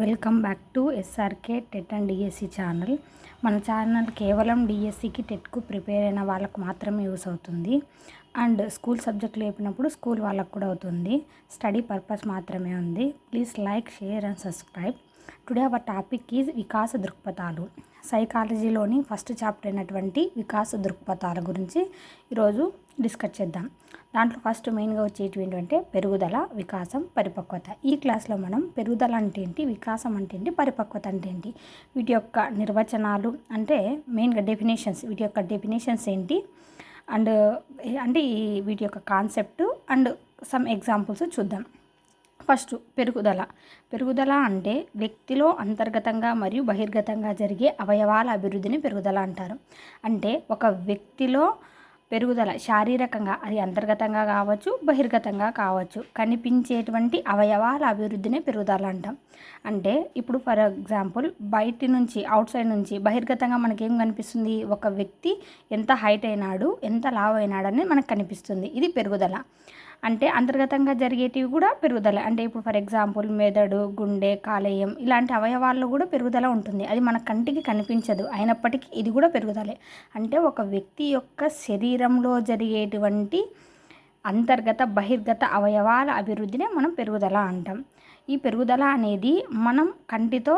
Welcome back to S R K TET and D S C channel. మన channel కేవలం డిఎస్సికి టెట్కు prepare అయిన వాళ్ళకు మాత్రమే యూస్ అవుతుంది. అండ్ స్కూల్ సబ్జెక్టులు చెప్పినప్పుడు స్కూల్ వాళ్ళకు కూడా అవుతుంది. స్టడీ పర్పస్ మాత్రమే ఉంది. Please like share and subscribe. Today our topic is వికాస దృక్పథాలు. సైకాలజీలోని ఫస్ట్ చాప్టర్ అయినటువంటి వికాస దృక్పథాల గురించి ఈరోజు డిస్కస్ చేద్దాం. దాంట్లో ఫస్ట్ మెయిన్గా వచ్చేటివి ఏంటంటే పెరుగుదల వికాసం పరిపక్వత. ఈ క్లాస్లో మనం పెరుగుదల అంటే ఏంటి వికాసం అంటే ఏంటి పరిపక్వత అంటే ఏంటి? వీటి యొక్క నిర్వచనాలు అంటే మెయిన్గా డెఫినేషన్స్ వీటి యొక్క డెఫినేషన్స్ ఏంటి? అండ్ అంటే ఈ వీటి యొక్క కాన్సెప్ట్ అండ్ సమ్ ఎగ్జాంపుల్స్ చూద్దాం. ఫస్ట్ పెరుగుదల. పెరుగుదల అంటే వ్యక్తిలో అంతర్గతంగా మరియు బహిర్గతంగా జరిగే అవయవాల అభివృద్ధిని పెరుగుదల అంటారు. అంటే ఒక వ్యక్తిలో పెరుగుదల శారీరకంగా అది అంతర్గతంగా కావచ్చు బహిర్గతంగా కావచ్చు. కనిపించేటువంటి అవయవాల అభివృద్ధినే పెరుగుదల అంటాం. అంటే ఇప్పుడు ఫర్ ఎగ్జాంపుల్ బయటి నుంచి అవుట్ సైడ్ నుంచి బహిర్గతంగా మనకేం కనిపిస్తుంది? ఒక వ్యక్తి ఎంత హైట్ అయినాడు ఎంత లావ్ అయినాడని మనకు కనిపిస్తుంది. ఇది పెరుగుదల. అంటే అంతర్గతంగా జరిగేటివి కూడా పెరుగుదల. అంటే ఇప్పుడు ఫర్ ఎగ్జాంపుల్ మెదడు గుండె కాలేయం ఇలాంటి అవయవాల్లో కూడా పెరుగుదల ఉంటుంది. అది మన కంటికి కనిపించదు. అయినప్పటికీ ఇది కూడా పెరుగుదలే. అంటే ఒక వ్యక్తి యొక్క శరీరంలో జరిగేటువంటి అంతర్గత బహిర్గత అవయవాల అభివృద్ధినే మనం పెరుగుదల అంటాం. ఈ పెరుగుదల అనేది మనం కంటితో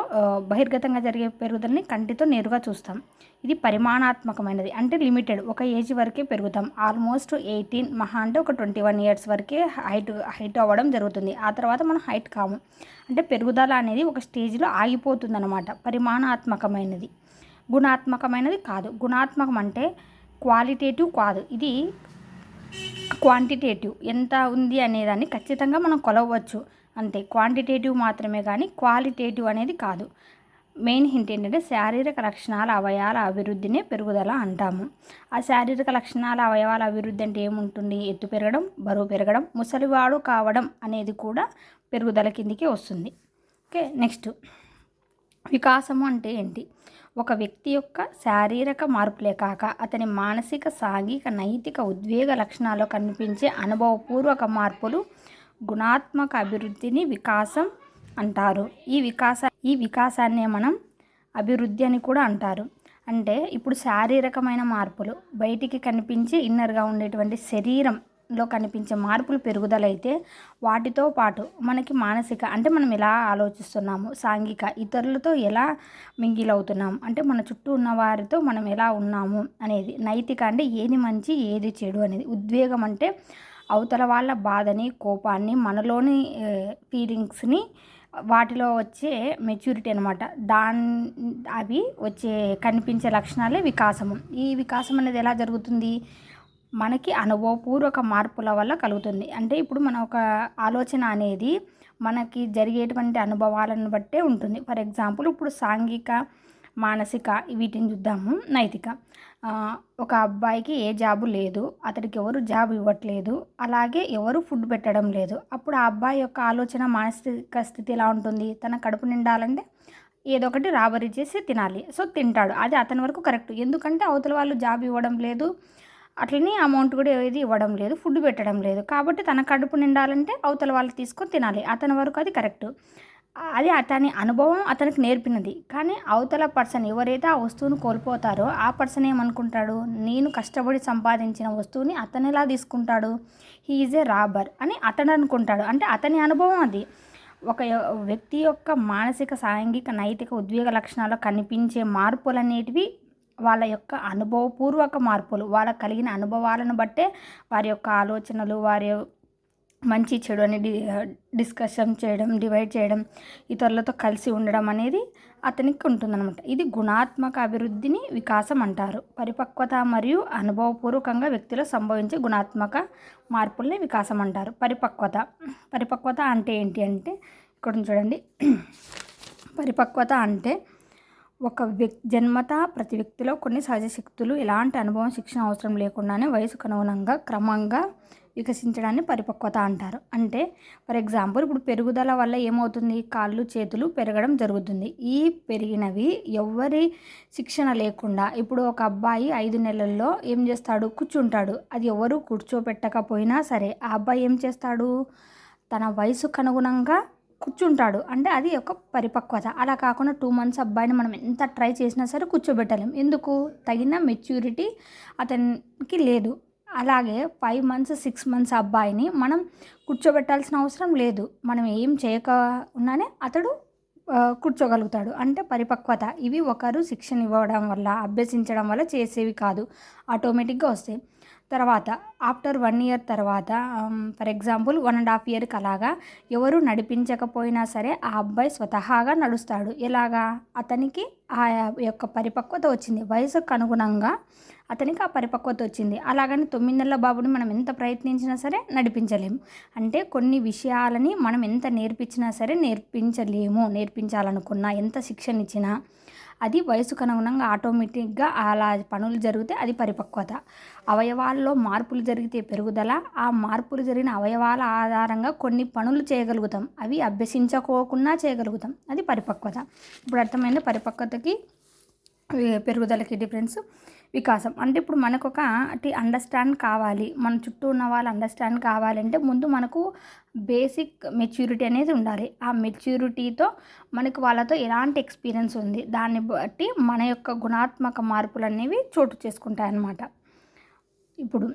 బహిర్గతంగా జరిగే పెరుగుదలని కంటితో నేరుగా చూస్తాం. ఇది పరిమాణాత్మకమైనది. అంటే లిమిటెడ్. ఒక ఏజ్ వరకే పెరుగుతాం. ఆల్మోస్ట్ ఎయిటీన్ మహా అంటే ఒక ట్వంటీ వన్ ఇయర్స్ వరకే హైట్ హైట్ అవ్వడం జరుగుతుంది. ఆ తర్వాత మనం హైట్ కాము. అంటే పెరుగుదల అనేది ఒక స్టేజ్లో ఆగిపోతుందన్నమాట. పరిమాణాత్మకమైనది. గుణాత్మకమైనది కాదు. గుణాత్మకం అంటే క్వాలిటేటివ్ కాదు. ఇది క్వాంటిటేటివ్. ఎంత ఉంది అనేదాన్ని ఖచ్చితంగా మనం కొలవచ్చు అంతే. క్వాంటిటేటివ్ మాత్రమే కానీ క్వాలిటేటివ్ అనేది కాదు. మెయిన్ హింట్ ఏంటంటే శారీరక లక్షణాల అవయవాల అభివృద్ధినే పెరుగుదల అంటాము. ఆ శారీరక లక్షణాల అవయవాల అభివృద్ధి అంటే ఏముంటుంది? ఎత్తు పెరగడం బరువు పెరగడం ముసలివాడు కావడం అనేది కూడా పెరుగుదల కిందికి వస్తుంది. Okay next. వికాసము అంటే ఏంటి? ఒక వ్యక్తి యొక్క శారీరక మార్పులే కాక అతని మానసిక సాంఘిక నైతిక ఉద్వేగ లక్షణాల్లో కనిపించే అనుభవపూర్వక మార్పులు గుణాత్మక అభివృద్ధిని వికాసం అంటారు. ఈ వికాస ఈ వికాసాన్నే మనం అభివృద్ధి అని కూడా అంటారు. అంటే ఇప్పుడు శారీరకమైన మార్పులు బయటికి కనిపించి ఇన్నర్గా ఉండేటువంటి శరీరంలో కనిపించే మార్పులు పెరుగుదలైతే వాటితో పాటు మనకి మానసిక అంటే మనం ఎలా ఆలోచిస్తున్నాము సాంఘిక ఇతరులతో ఎలా మింగిల్ అవుతున్నాం అంటే మన చుట్టూ ఉన్న వారితో మనం ఎలా ఉన్నాము అనేది నైతిక అంటే ఏది మంచి ఏది చెడు అనేది ఉద్వేగం అంటే అవతల వాళ్ళ బాధని కోపాన్ని మనలోని ఫీలింగ్స్ని వాటిలో వచ్చే మెచ్యూరిటీ అనమాట దాని అవి వచ్చే కనిపించే లక్షణాలే వికాసము. ఈ వికాసం అనేది ఎలా జరుగుతుంది? మనకి అనుభవపూర్వక మార్పుల వల్ల కలుగుతుంది. అంటే ఇప్పుడు మన ఒక ఆలోచన అనేది మనకి జరిగేటువంటి అనుభవాలను బట్టే ఉంటుంది. ఫర్ ఎగ్జాంపుల్ ఇప్పుడు సాంఘిక మానసిక వీటిని చూద్దాము. నైతిక. ఒక అబ్బాయికి ఏ జాబు లేదు అతడికి ఎవరు జాబ్ ఇవ్వట్లేదు అలాగే ఎవరు ఫుడ్ పెట్టడం లేదు. అప్పుడు ఆ అబ్బాయి యొక్క ఆలోచన మానసిక స్థితి ఎలా ఉంటుంది? తన కడుపు నిండాలంటే ఏదో ఒకటి రాబరీ చేసి తినాలి. సో తింటాడు. అది అతని వరకు కరెక్ట్. ఎందుకంటే అవతల వాళ్ళు జాబ్ ఇవ్వడం లేదు అట్లనే అమౌంట్ కూడా ఏది ఇవ్వడం లేదు ఫుడ్ పెట్టడం లేదు. కాబట్టి తన కడుపు నిండాలంటే అవతల వాళ్ళు తీసుకొని తినాలి. అతని వరకు అది కరెక్ట్. అది అతని అనుభవం అతనికి నేర్పినది. కానీ అవతల పర్సన్ ఎవరైతే ఆ వస్తువును కోల్పోతారో ఆ పర్సన్ ఏమనుకుంటాడు? నేను కష్టపడి సంపాదించిన వస్తువుని అతను ఎలా తీసుకుంటాడు? హీ ఈజ్ ఏ రాబర్ అని అతను అనుకుంటాడు. అంటే అతని అనుభవం అది. ఒక వ్యక్తి యొక్క మానసిక సాంఘిక నైతిక ఉద్వేగ లక్షణాల్లో కనిపించే మార్పులు అనేటివి వాళ్ళ యొక్క అనుభవపూర్వక మార్పులు. వాళ్ళకు కలిగిన అనుభవాలను బట్టే వారి యొక్క ఆలోచనలు వారి మంచి చెడు అని డి డిస్కషన్ చేయడం డివైడ్ చేయడం ఇతరులతో కలిసి ఉండడం అనేది అతనికి ఉంటుందన్నమాట. ఇది గుణాత్మక అభివృద్ధిని వికాసం అంటారు. పరిపక్వత మరియు అనుభవపూర్వకంగా వ్యక్తిలో సంభవించే గుణాత్మక మార్పుల్ని వికాసం అంటారు. పరిపక్వత. పరిపక్వత అంటే ఏంటి అంటే ఇక్కడ చూడండి. పరిపక్వత అంటే ఒక వ్యక్ జన్మత ప్రతి వ్యక్తిలో కొన్ని సహజ శక్తులు ఎలాంటి అనుభవం శిక్షణ అవసరం లేకుండానే వయసుకు అనుగుణంగా క్రమంగా వికసించడాన్ని పరిపక్వత అంటారు. అంటే ఫర్ ఎగ్జాంపుల్ ఇప్పుడు పెరుగుదల వల్ల ఏమవుతుంది? కాళ్ళు చేతులు పెరగడం జరుగుతుంది. ఈ పెరిగినవి ఎవరి శిక్షణ లేకుండా ఇప్పుడు ఒక అబ్బాయి ఐదు నెలల్లో ఏం చేస్తాడు? కూర్చుంటాడు. అది ఎవరు కూర్చోపెట్టకపోయినా సరే ఆ అబ్బాయి ఏం చేస్తాడు? తన వయసుకు అనుగుణంగా కూర్చుంటాడు. అంటే అది ఒక పరిపక్వత. అలా కాకుండా టూ మంత్స్ అబ్బాయిని మనం ఎంత ట్రై చేసినా సరే కూర్చోబెట్టలేం. ఎందుకు? తగిన మెచ్యూరిటీ అతనికి లేదు. అలాగే ఫైవ్ మంత్స్ సిక్స్ మంత్స్ అబ్బాయిని మనం కూర్చోబెట్టాల్సిన అవసరం లేదు. మనం ఏం చేయక ఉన్నానే అతడు కూర్చోగలుగుతాడు. అంటే పరిపక్వత. ఇవి ఒకరు శిక్షణ ఇవ్వడం వల్ల అభ్యసించడం వల్ల చేసేవి కాదు. ఆటోమేటిక్గా వస్తాయి. తర్వాత ఆఫ్టర్ వన్ ఇయర్ తర్వాత for example one and half ఇయర్కి అలాగా ఎవరు నడిపించకపోయినా సరే ఆ అబ్బాయి స్వతహాగా నడుస్తాడు. ఎలాగా? అతనికి ఆ యొక్క పరిపక్వత వచ్చింది. వయసుకు అనుగుణంగా అతనికి ఆ పరిపక్వత వచ్చింది. అలాగని తొమ్మిది నెలల బాబుని మనం ఎంత ప్రయత్నించినా సరే నడిపించలేము అంటే కొన్ని విషయాలని మనం ఎంత నేర్పించినా సరే నేర్పించలేము. నేర్పించాలనుకున్నా ఎంత శిక్షణ ఇచ్చినా అది వయసుకు అనుగుణంగా ఆటోమేటిక్గా అలా పనులు జరిగితే అది పరిపక్వత. అవయవాల్లో మార్పులు జరిగితే పెరుగుదల. ఆ మార్పులు జరిగిన అవయవాల ఆధారంగా కొన్ని పనులు చేయగలుగుతాం. అవి అభ్యసించకోకుండా చేయగలుగుతాం. అది పరిపక్వత. ఇప్పుడు అర్థమైంది పరిపక్వతకి పెరుగుదలకి డిఫరెన్స్ వికాసం. అంటే ఇప్పుడు మనకు ఒక అండర్స్టాండ్ కావాలి. మన చుట్టూ ఉన్న వాళ్ళు అండర్స్టాండ్ కావాలంటే ముందు మనకు బేసిక్ మెచ్యూరిటీ అనేది ఉండాలి. ఆ మెచ్యూరిటీతో మనకు వాళ్ళతో ఎలాంటి ఎక్స్పీరియన్స్ ఉంది? దాన్ని బట్టి మన యొక్క గుణాత్మక మార్పులు అనేవి చోటు చేసుకుంటాయి అన్నమాట ఇప్పుడు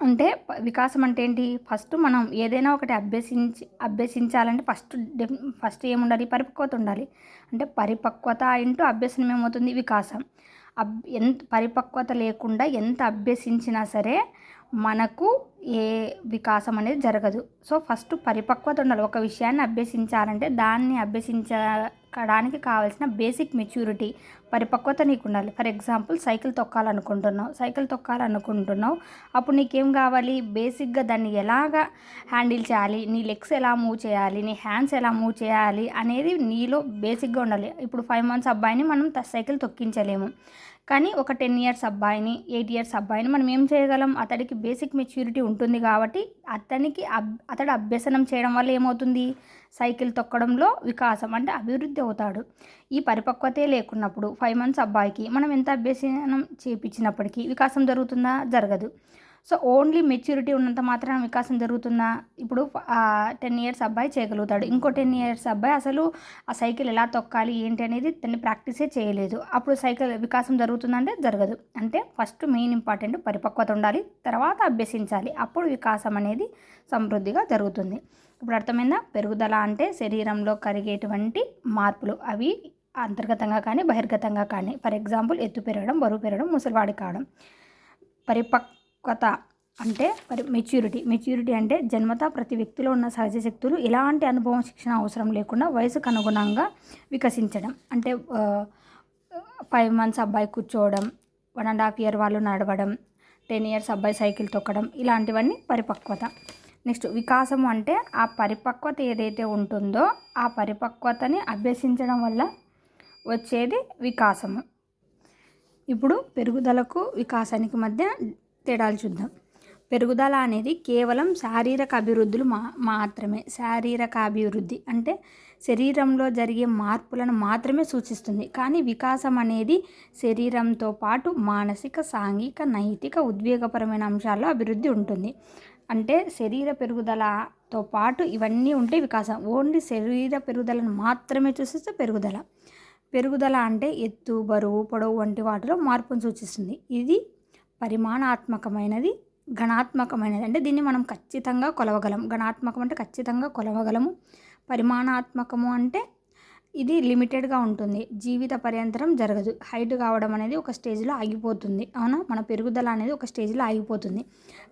అంటే వికాసం అంటే ఏంటి? ఫస్ట్ మనం ఏదైనా ఒకటి అభ్యసించి అభ్యసించాలంటే ఫస్ట్ ఫస్ట్ ఏముండాలి? పరిపక్వత ఉండాలి. అంటే పరిపక్వత ఇంటూ అభ్యసనం ఏమవుతుంది వికాసం. అబ్ ఎంత పరిపక్వత లేకుండా ఎంత అభ్యసించినా సరే మనకు ఏ వికాసం అనేది జరగదు. సో ఫస్ట్ పరిపక్వత ఉండాలి. ఒక విషయాన్ని అభ్యసించాలంటే దాన్ని అభ్యసించడానికి కావాల్సిన బేసిక్ మెచ్యూరిటీ పరిపక్వత నీకు ఉండాలి. ఫర్ ఎగ్జాంపుల్ సైకిల్ తొక్కాలనుకుంటున్నావు సైకిల్ తొక్కాలనుకుంటున్నావు. అప్పుడు నీకేం కావాలి? బేసిక్గా దాన్ని ఎలాగా హ్యాండిల్ చేయాలి? నీ లెగ్స్ ఎలా మూవ్ చేయాలి? నీ హ్యాండ్స్ ఎలా మూవ్ చేయాలి? అనేది నీలో బేసిక్గా ఉండాలి. ఇప్పుడు ఫైవ్ మంత్స్ అబ్బాయిని మనం సైకిల్ తొక్కించలేము. కానీ ఒక టెన్ ఇయర్స్ అబ్బాయిని ఎయిట్ ఇయర్స్ అబ్బాయిని మనం ఏం చేయగలం? అతడికి బేసిక్ మెచ్యూరిటీ ఉంటుంది కాబట్టి అతనికి అబ్ అతడు అభ్యసనం చేయడం వల్ల ఏమవుతుంది? సైకిల్ తొక్కడంలో వికాసం అంటే అభివృద్ధి అవుతాడు. ఈ పరిపక్వతే లేకున్నప్పుడు ఫైవ్ మంత్స్ అబ్బాయికి మనం ఎంత అభ్యసనం చేయించినప్పటికీ వికాసం జరుగుతుందా? జరగదు. సో ఓన్లీ మెచ్యూరిటీ ఉన్నంత మాత్రాన వికాసం జరుగుతుందా ఇప్పుడు టెన్ ఇయర్స్ అబ్బాయి చేయగలుగుతాడు. ఇంకో టెన్ ఇయర్స్ అబ్బాయి అసలు ఆ సైకిల్ ఎలా తొక్కాలి ఏంటి అనేది దాన్ని ప్రాక్టీసే చేయలేదు. అప్పుడు సైకిల్ వికాసం జరుగుతుందంటే జరగదు. అంటే ఫస్ట్ మెయిన్ ఇంపార్టెంట్ పరిపక్వత ఉండాలి తర్వాత అభ్యసించాలి. అప్పుడు వికాసం అనేది సమృద్ధిగా జరుగుతుంది. ఇప్పుడు అర్థమైందా? పెరుగుదల అంటే శరీరంలో కరిగేటువంటి మార్పులు. అవి అంతర్గతంగా కానీ బహిర్గతంగా కానీ ఫర్ ఎగ్జాంపుల్ ఎత్తు పెరగడం బరువు పెరగడం ముసలివాడి కావడం. పరిపక్ పరిపక్వత అంటే మరి మెచ్యూరిటీ మెచ్యూరిటీ అంటే జన్మత ప్రతి వ్యక్తిలో ఉన్న సహజ శక్తులు ఎలాంటి అనుభవం శిక్షణ అవసరం లేకుండా వయసుకు అనుగుణంగా వికసించడం. అంటే ఫైవ్ మంత్స్ అబ్బాయి కూర్చోవడం వన్ అండ్ హాఫ్ ఇయర్ వాళ్ళు నడవడం టెన్ ఇయర్స్ అబ్బాయి సైకిల్ తొక్కడం ఇలాంటివన్నీ పరిపక్వత. నెక్స్ట్ వికాసం అంటే ఆ పరిపక్వత ఏదైతే ఉంటుందో ఆ పరిపక్వతని అభ్యసించడం వల్ల వచ్చేది వికాసము. ఇప్పుడు పెరుగుదలకు వికాసానికి మధ్య తేడాలు చూద్దాం. పెరుగుదల అనేది కేవలం శారీరక అభివృద్ధులు మా మాత్రమే. శారీరక అభివృద్ధి అంటే శరీరంలో జరిగే మార్పులను మాత్రమే సూచిస్తుంది. కానీ వికాసం అనేది శరీరంతో పాటు మానసిక సాంఘిక నైతిక ఉద్వేగపరమైన అంశాల్లో అభివృద్ధి ఉంటుంది. అంటే శరీర పెరుగుదలతో పాటు ఇవన్నీ ఉంటే వికాసం. ఓన్లీ శరీర పెరుగుదలను మాత్రమే చూసిస్తే పెరుగుదల. పెరుగుదల అంటే ఎత్తు బరువు పొడవు వంటి వాటిలో మార్పును సూచిస్తుంది. ఇది పరిమాణాత్మకమైనది గణాత్మకమైనది అంటే దీన్ని మనం ఖచ్చితంగా కొలవగలం. గణాత్మకం అంటే ఖచ్చితంగా కొలవగలము. పరిమాణాత్మకము అంటే ఇది లిమిటెడ్గా ఉంటుంది. జీవిత పర్యంతరం జరగదు. హైట్ కావడం అనేది ఒక స్టేజ్లో ఆగిపోతుంది. అవునా? మన పెరుగుదల అనేది ఒక స్టేజ్లో ఆగిపోతుంది.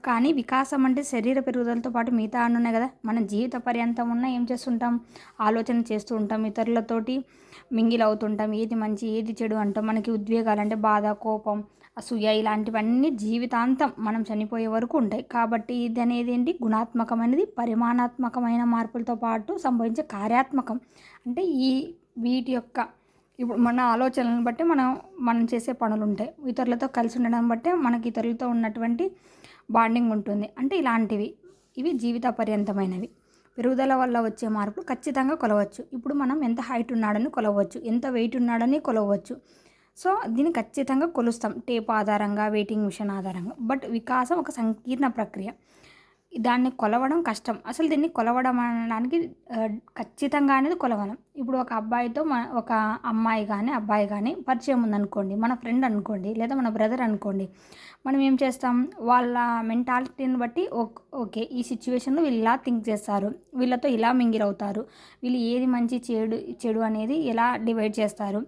కానీ వికాసం అంటే శరీర పెరుగుదలతో పాటు మిగతా ఉన్నాయి కదా? మన జీవిత పర్యంతం ఉన్న ఏం చేస్తుంటాం? ఆలోచన చేస్తూ ఉంటాం. ఇతరులతోటి మింగిల్ అవుతుంటాం. ఏది మంచి ఏది చెడు అంటాం. మనకి ఉద్వేగాలు అంటే బాధ కోపం అసూయ ఇలాంటివన్నీ జీవితాంతం మనం చనిపోయే వరకు ఉంటాయి. కాబట్టి ఇది అనేది ఏంటి గుణాత్మకమైనది పరిమాణాత్మకమైన మార్పులతో పాటు సంభవించే కార్యాత్మకం. అంటే ఈ వీటి యొక్క ఇప్పుడు మన ఆలోచనలను బట్టి మనం మనం చేసే పనులు ఉంటాయి ఇతరులతో కలిసి ఉండడం బట్టే మనకి ఇతరులతో ఉన్నటువంటి బాండింగ్ ఉంటుంది. అంటే ఇలాంటివి. ఇవి జీవిత పర్యంతమైనవి పెరుగుదల వల్ల వచ్చే మార్పులు ఖచ్చితంగా కొలవచ్చు. ఇప్పుడు మనం ఎంత హైట్ ఉన్నాడని కొలవచ్చు. ఎంత వెయిట్ ఉన్నాడని కొలవచ్చు. సో దీన్ని ఖచ్చితంగా కొలుస్తాం. టేప్ ఆధారంగా వెయిటింగ్ మిషన్ ఆధారంగా. బట్ వికాసం ఒక సంకీర్ణ ప్రక్రియ. దాన్ని కొలవడం కష్టం. అసలు దీన్ని కొలవడం అనడానికి ఖచ్చితంగా అనేది కొలవడం. ఇప్పుడు ఒక అబ్బాయితో మన ఒక అమ్మాయి కానీ అబ్బాయి కానీ పరిచయం ఉందనుకోండి మన ఫ్రెండ్ అనుకోండి లేదా మన బ్రదర్ అనుకోండి మనం ఏం చేస్తాం? వాళ్ళ మెంటాలిటీని బట్టి ఓకే ఈ సిచ్యువేషన్లో వీళ్ళు ఇలా థింక్ చేస్తారు. వీళ్ళతో ఇలా మింగిల్ అవుతారు. వీళ్ళు ఏది మంచి చెడు చెడు అనేది ఎలా డివైడ్ చేస్తారు?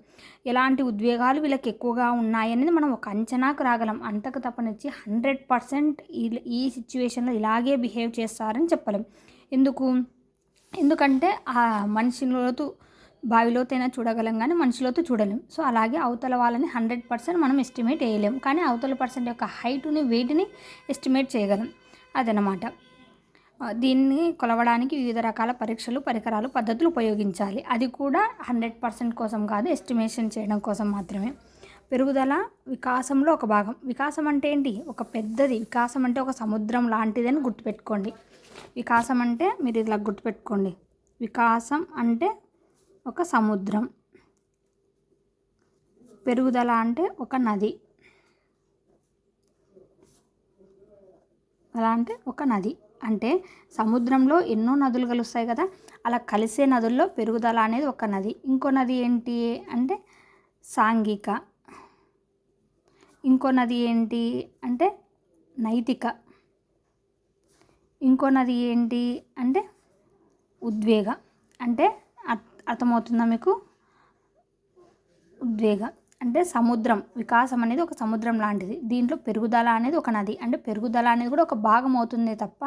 ఎలాంటి ఉద్వేగాలు వీళ్ళకి ఎక్కువగా ఉన్నాయి అనేది మనం ఒక అంచనాకు రాగలం. అంతకు తప్పనిచ్చి హండ్రెడ్ పర్సెంట్ ఈ సిచ్యువేషన్లో ఇలాగే బిహేవ్ చేస్తారని చెప్పలేం. ఎందుకు? ఎందుకంటే ఆ మనిషిలోతు బావిలోతైనా చూడగలం కానీ మనిషిలోతో చూడలేం. సో అలాగే అవతల వాళ్ళని హండ్రెడ్ పర్సెంట్ మనం ఎస్టిమేట్ వేయలేం. కానీ అవతల పర్సెంట్ యొక్క హైట్ని వెయిట్ని ఎస్టిమేట్ చేయగలం. అదనమాట దీన్ని కొలవడానికి వివిధ రకాల పరీక్షలు పరికరాలు పద్ధతులు ఉపయోగించాలి. అది కూడా హండ్రెడ్ పర్సెంట్ కోసం కాదు ఎస్టిమేషన్ చేయడం కోసం మాత్రమే. పెరుగుదల వికాసంలో ఒక భాగం. వికాసం అంటే ఏంటి? ఒక పెద్దది. వికాసం అంటే ఒక సముద్రం లాంటిదని గుర్తుపెట్టుకోండి. వికాసం అంటే మీరు ఇలా గుర్తుపెట్టుకోండి. వికాసం అంటే ఒక సముద్రం. పెరుగుదల అంటే ఒక నది. అలా అంటే ఒక నది. అంటే సముద్రంలో ఎన్నో నదులు కలుస్తాయి కదా అలా కలిసే నదుల్లో పెరుగుదల అనేది ఒక నది. ఇంకో నది ఏంటి అంటే సాంఘిక. ఇంకో నది ఏంటి అంటే నైతిక. ఇంకో నది ఏంటి అంటే ఉద్వేగ. అంటే అర్థమవుతుందా మీకు? ఉద్వేగ. అంటే సముద్రం వికాసం అనేది ఒక సముద్రం లాంటిది. దీంట్లో పెరుగుదల అనేది ఒక నది. అంటే పెరుగుదల అనేది కూడా ఒక భాగం అవుతుంది తప్ప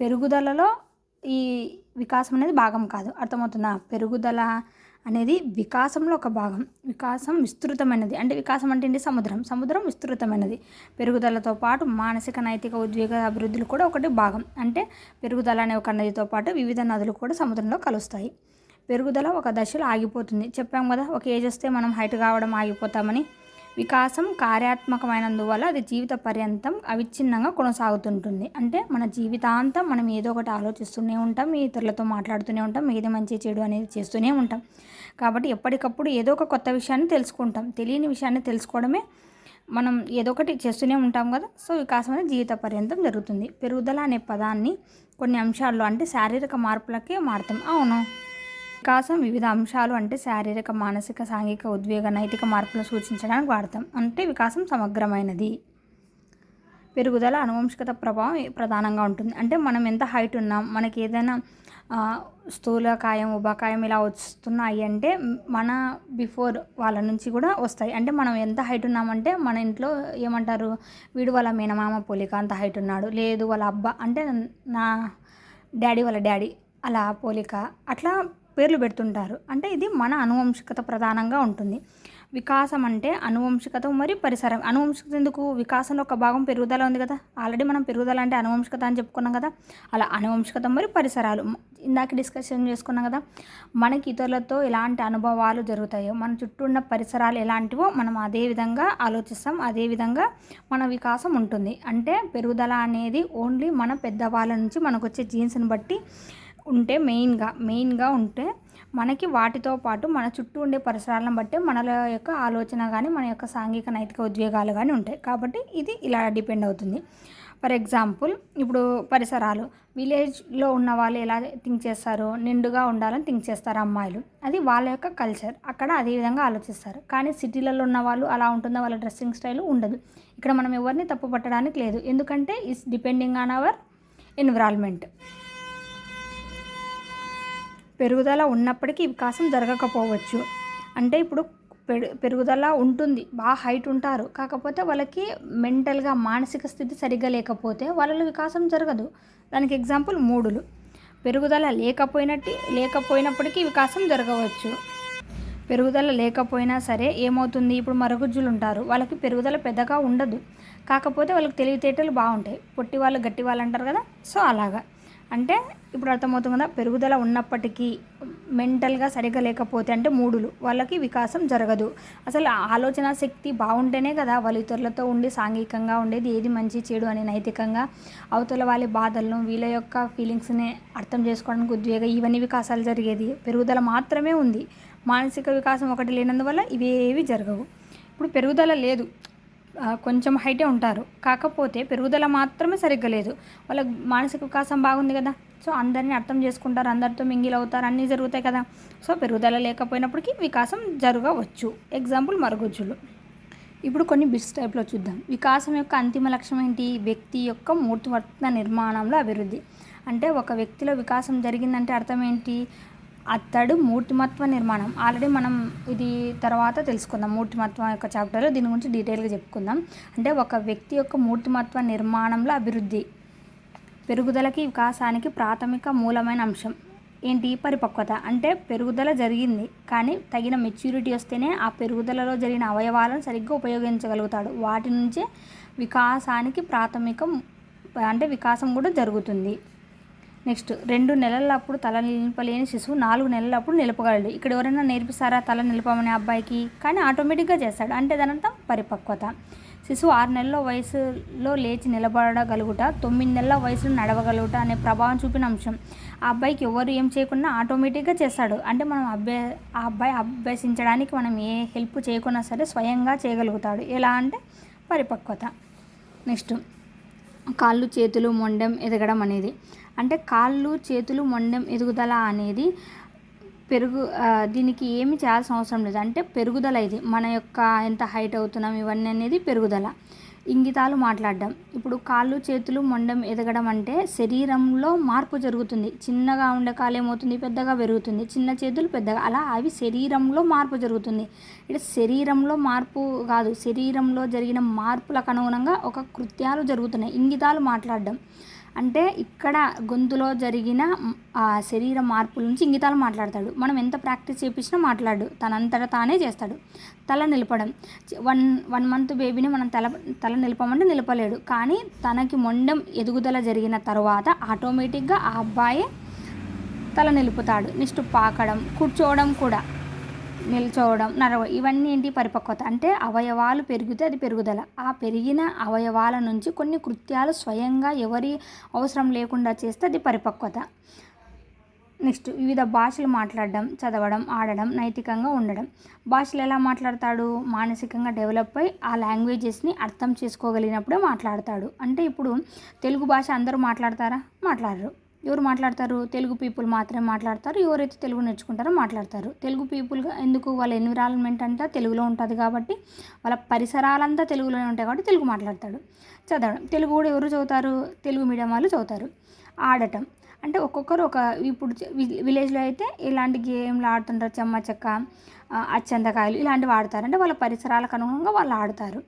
పెరుగుదలలో ఈ వికాసం అనేది భాగం కాదు. అర్థమవుతుందా? పెరుగుదల అనేది వికాసంలో ఒక భాగం. వికాసం విస్తృతమైనది. అంటే వికాసం అంటే ఏంటి? సముద్రం. సముద్రం విస్తృతమైనది. పెరుగుదలతో పాటు మానసిక నైతిక ఉద్వేగ అభివృద్ధులు కూడా ఒకటి భాగం. అంటే పెరుగుదల అనే ఒక నదితో పాటు వివిధ నదులు కూడా సముద్రంలో కలుస్తాయి. పెరుగుదల ఒక దశలో ఆగిపోతుంది. చెప్పాం కదా ఒక ఏజ్ వస్తే మనం హైట్ కావడం ఆగిపోతామని. వికాసం కార్యాత్మకమైనందువల్ల అది జీవిత పర్యంతం అవిచ్ఛిన్నంగా కొనసాగుతుంటుంది. అంటే మన జీవితాంతం మనం ఏదో ఒకటి ఆలోచిస్తూనే ఉంటాం ఇతరులతో మాట్లాడుతూనే ఉంటాం ఏది మంచి చెడు అనేది చేస్తూనే ఉంటాం. కాబట్టి ఎప్పటికప్పుడు ఏదో ఒక కొత్త విషయాన్ని తెలుసుకుంటాం. తెలియని విషయాన్ని తెలుసుకోవడమే మనం ఏదో ఒకటి చేస్తూనే ఉంటాం కదా. సో వికాసం అనేది జీవిత పర్యంతం జరుగుతుంది. పెరుగుదల అనే పదాన్ని కొన్ని అంశాల్లో అంటే శారీరక మార్పులకే మారుతాం అవును. వికాసం వివిధ అంశాలు అంటే శారీరక మానసిక సాంఘిక ఉద్వేగ నైతిక మార్పులను సూచించడానికి వాడతాం. అంటే వికాసం సమగ్రమైనది. పెరుగుదల అనువంశికత ప్రభావం ప్రధానంగా ఉంటుంది. అంటే మనం ఎంత హైట్ ఉన్నాం మనకి ఏదైనా స్థూలకాయం ఉభకాయం ఇలా వస్తున్నాయి అంటే మన బిఫోర్ వాళ్ళ నుంచి కూడా వస్తాయి. అంటే మనం ఎంత హైట్ ఉన్నామంటే మన ఇంట్లో ఏమంటారు వీడు వాళ్ళ మేనమామ పోలిక అంత హైట్ ఉన్నాడు లేదు వాళ్ళ అబ్బా అంటే నా డాడీ వాళ్ళ డాడీ అలా పోలిక. అట్లా పేర్లు పెడుతుంటారు. అంటే ఇది మన అనువంశికత ప్రధానంగా ఉంటుంది. వికాసం అంటే అనువంశికత మరియు పరిసరం. అనువంశికత ఎందుకు? వికాసంలో ఒక భాగం పెరుగుదల ఉంది కదా. ఆల్రెడీ మనం పెరుగుదల అంటే అనువంశికత అని చెప్పుకున్నాం కదా. అలా అనువంశికత మరియు పరిసరాలు. ఇందాక డిస్కషన్ చేసుకున్నాం కదా. మనకి ఇతరులతో ఎలాంటి అనుభవాలు జరుగుతాయో మన చుట్టూ ఉన్న పరిసరాలు ఎలాంటివో మనం అదే విధంగా ఆలోచిస్తాం. అదే విధంగా మన వికాసం ఉంటుంది. అంటే పెరుగుదల అనేది ఓన్లీ మన పెద్దవాళ్ళ నుంచి మనకు వచ్చే జీన్స్ని బట్టి ఉంటే మెయిన్గా మెయిన్గా ఉంటే మనకి వాటితో పాటు మన చుట్టూ ఉండే పరిసరాలను బట్టి మనల యొక్క ఆలోచన కానీ మన యొక్క సాంఘిక నైతిక ఉద్వేగాలు కానీ ఉంటాయి. కాబట్టి ఇది ఇలా డిపెండ్ అవుతుంది. ఫర్ ఎగ్జాంపుల్ ఇప్పుడు పరిసరాలు విలేజ్లో ఉన్న వాళ్ళు ఎలా థింక్ చేస్తారు నిండుగా ఉండాలని థింక్ చేస్తారు అమ్మాయిలు. అది వాళ్ళ యొక్క కల్చర్. అక్కడ అదే విధంగా ఆలోచిస్తారు. కానీ సిటీలలో ఉన్న వాళ్ళు అలా ఉంటుందో? వాళ్ళ డ్రెస్సింగ్ స్టైల్ ఉండదు. ఇక్కడ మనం ఎవరిని తప్పు పట్టడానికి లేదు. ఎందుకంటే it's depending on our environment. పెరుగుదల ఉన్నప్పటికీ వికాసం జరగకపోవచ్చు. అంటే ఇప్పుడు పెరుగుదల ఉంటుంది. బాగా హైట్ ఉంటారు. కాకపోతే వాళ్ళకి మెంటల్గా మానసిక స్థితి సరిగ్గా లేకపోతే వాళ్ళలో వికాసం జరగదు. దానికి ఎగ్జాంపుల్ మూడులు. పెరుగుదల లేకపోయినట్టు లేకపోయినప్పటికీ వికాసం జరగవచ్చు. పెరుగుదల లేకపోయినా సరే ఏమవుతుంది? ఇప్పుడు మరుగుజ్జులు ఉంటారు. వాళ్ళకి పెరుగుదల పెద్దగా ఉండదు. కాకపోతే వాళ్ళకి తెలివితేటలు బాగుంటాయి. పొట్టి వాళ్ళు గట్టి వాళ్ళు అంటారు కదా. సో అలాగా. అంటే ఇప్పుడు అర్థమవుతుంది కదా పెరుగుదల ఉన్నప్పటికీ మెంటల్గా సరిగ్గా లేకపోతే అంటే మూడులు వాళ్ళకి వికాసం జరగదు. అసలు ఆలోచన శక్తి బాగుంటేనే కదా వాళ్ళు ఇతరులతో ఉండి సాంఘికంగా ఉండేది ఏది మంచి చెడు అని నైతికంగా అవతల వాళ్ళ బాధలను వీళ్ళ యొక్క ఫీలింగ్స్ని అర్థం చేసుకోవడానికి ఉద్వేగం ఇవన్నీ వికాసాలు జరిగేది. పెరుగుదల మాత్రమే ఉంది. మానసిక వికాసం ఒకటి లేనందువల్ల ఇవేవి జరగవు. ఇప్పుడు పెరుగుదల లేదు. కొంచెం హైటే ఉంటారు. కాకపోతే పెరుగుదల మాత్రమే సరిగ్గా లేదు. వాళ్ళ మానసిక వికాసం బాగుంది కదా. సో అందరినీ అర్థం చేసుకుంటారు అందరితో మింగిల్ అవుతారు అన్నీ జరుగుతాయి కదా. సో పెరుగుదల లేకపోయినప్పటికీ వికాసం జరగవచ్చు. ఎగ్జాంపుల్ మరుగుజ్జులు. ఇప్పుడు కొన్ని బిట్స్ టైప్లో చూద్దాం. వికాసం యొక్క అంతిమ లక్ష్యం ఏంటి? వ్యక్తి యొక్క మూర్తివర్త నిర్మాణంలో అభివృద్ధి. అంటే ఒక వ్యక్తిలో వికాసం జరిగిందంటే అర్థం ఏంటి? అతడు మూర్తిమత్వ నిర్మాణం. ఆల్రెడీ మనం ఇది తర్వాత తెలుసుకుందాం మూర్తిమత్వం యొక్క చాప్టర్లో దీని గురించి డీటెయిల్గా చెప్పుకుందాం. అంటే ఒక వ్యక్తి యొక్క మూర్తిమత్వ నిర్మాణంలో అభివృద్ధి పెరుగుదలకి వికాసానికి ప్రాథమిక మూలమైన అంశం. ఏంటి? పరిపక్వత. అంటే పెరుగుదల జరిగింది కానీ తగిన మెచ్యూరిటీ వస్తేనే ఆ పెరుగుదలలో జరిగిన అవయవాలను సరిగ్గా ఉపయోగించగలుగుతాడు. వాటి నుంచే వికాసానికి ప్రాథమికం అంటే వికాసం కూడా జరుగుతుంది. నెక్స్ట్ రెండు నెలలప్పుడు తల నిలపలేని శిశువు నాలుగు నెలలప్పుడు నిలపగలడు. ఇక్కడ ఎవరైనా నేర్పిస్తారా తల నిలపమని అబ్బాయికి? కానీ ఆటోమేటిక్గా చేస్తాడు. అంటే దానంతా పరిపక్వత. శిశువు ఆరు నెలల వయసులో లేచి నిలబడగలుగుట తొమ్మిది నెలల వయసులో నడవగలుగుట అనే ప్రభావం చూపిన అంశం. ఆ అబ్బాయికి ఎవరు ఏం చేయకుండా ఆటోమేటిక్గా చేస్తాడు. అంటే మనం అభ్య ఆ అబ్బాయి అభ్యసించడానికి మనం ఏ హెల్ప్ చేయకున్నా సరే స్వయంగా చేయగలుగుతాడు. ఎలా అంటే పరిపక్వత. నెక్స్ట్ కాళ్ళు చేతులు మొండెం ఎదగడం అనేది. అంటే కాళ్ళు చేతులు మొండెం ఎదుగుదల అనేది పెరుగు దీనికి ఏమి చేయాల్సిన అవసరం లేదు. అంటే పెరుగుదల ఇది. మన యొక్క ఎంత హైట్ అవుతున్నాం ఇవన్నీ అనేది పెరుగుదల. ఇంగితాలు మాట్లాడడం. ఇప్పుడు కాళ్ళు చేతులు మొండం ఎదగడం అంటే శరీరంలో మార్పు జరుగుతుంది. చిన్నగా ఉండే కాలు ఏమవుతుంది? పెద్దగా పెరుగుతుంది. చిన్న చేతులు పెద్దగా. అలా అవి శరీరంలో మార్పు జరుగుతుంది. ఇక్కడ శరీరంలో మార్పు కాదు శరీరంలో జరిగిన మార్పులకు అనుగుణంగా ఒక కృత్యాలు జరుగుతున్నాయి. ఇంగితాలు మాట్లాడడం. అంటే ఇక్కడ గొంతులో జరిగిన ఆ శరీర మార్పుల నుంచి ఇంగితాలు మాట్లాడతాడు. మనం ఎంత ప్రాక్టీస్ చేపించినా మాట్లాడు. తనంతట తానే చేస్తాడు. తల నిలపడం. వన్ వన్ మంత్ బేబీని మనం తల తల నిలపమంటే నిలపలేడు. కానీ తనకి మొండెం ఎదుగుదల జరిగిన తర్వాత ఆటోమేటిక్గా ఆ అబ్బాయే తల నిలుపుతాడు. నెక్స్ట్ పాకడం కూర్చోవడం కూడా. నిల్చోవడం నడవ ఇవన్నీ ఏంటి? పరిపక్వత. అంటే అవయవాలు పెరిగితే అది పెరుగుదల. ఆ పెరిగిన అవయవాల నుంచి కొన్ని కృత్యాలు స్వయంగా ఎవరి అవసరం లేకుండా చేస్తే అది పరిపక్వత. నెక్స్ట్ వివిధ భాషలు మాట్లాడడం చదవడం ఆడడం నైతికంగా ఉండడం. భాషలు ఎలా మాట్లాడతాడు? మానసికంగా డెవలప్ అయి ఆ లాంగ్వేజెస్ని అర్థం చేసుకోగలిగినప్పుడే మాట్లాడతాడు. అంటే ఇప్పుడు తెలుగు భాష అందరూ మాట్లాడతారా? మాట్లాడరు. ఎవరు మాట్లాడతారు? తెలుగు పీపుల్ మాత్రమే మాట్లాడతారు. ఎవరైతే తెలుగు నేర్చుకుంటారో మాట్లాడతారు. తెలుగు పీపుల్గా ఎందుకు వాళ్ళ ఎన్విరాన్మెంట్ అంతా తెలుగులో ఉంటుంది కాబట్టి వాళ్ళ పరిసరాలంతా తెలుగులోనే ఉంటాయి కాబట్టి తెలుగు మాట్లాడతాడు. చదవడం. తెలుగు కూడా ఎవరు చదువుతారు? తెలుగు మీడియం వాళ్ళు చదువుతారు. ఆడటం. అంటే ఒక్కొక్కరు ఒక ఇప్పుడు విలేజ్లో అయితే ఇలాంటి గేమ్లు ఆడుతుంటారు? చెమ్మ చెక్క అచ్చందకాయలు అచ్చంతకాయలు ఇలాంటివి ఆడతారు. అంటే వాళ్ళ పరిసరాలకు అనుగుణంగా వాళ్ళు ఆడతారు.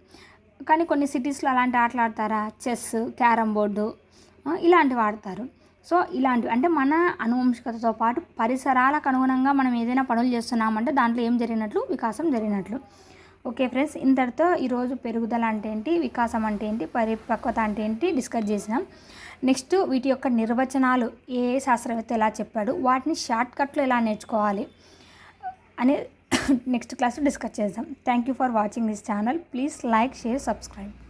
కానీ కొన్ని సిటీస్లో అలాంటి ఆటలు ఆడతారా? చెస్ క్యారమ్ బోర్డు ఇలాంటివి ఆడతారు. సో ఇలాంటివి. అంటే మన అనువంశికతతో పాటు పరిసరాలకు అనుగుణంగా మనం ఏదైనా పనులు చేస్తున్నామంటే దాంట్లో ఏం జరిగినట్లు? వికాసం జరిగినట్లు. ఓకే ఫ్రెండ్స్ ఇంతటితో ఈరోజు పెరుగుదల అంటే ఏంటి? వికాసం అంటే ఏంటి? పరిపక్వత అంటే ఏంటి? డిస్కస్ చేసినాం. నెక్స్ట్ వీటి యొక్క నిర్వచనాలు ఏ శాస్త్రవేత్త ఎలా చెప్పాడు? వాటిని షార్ట్కట్లో ఎలా నేర్చుకోవాలి? అనే నెక్స్ట్ క్లాస్లో డిస్కస్ చేద్దాం. Thank you for watching this channel. Please like share subscribe.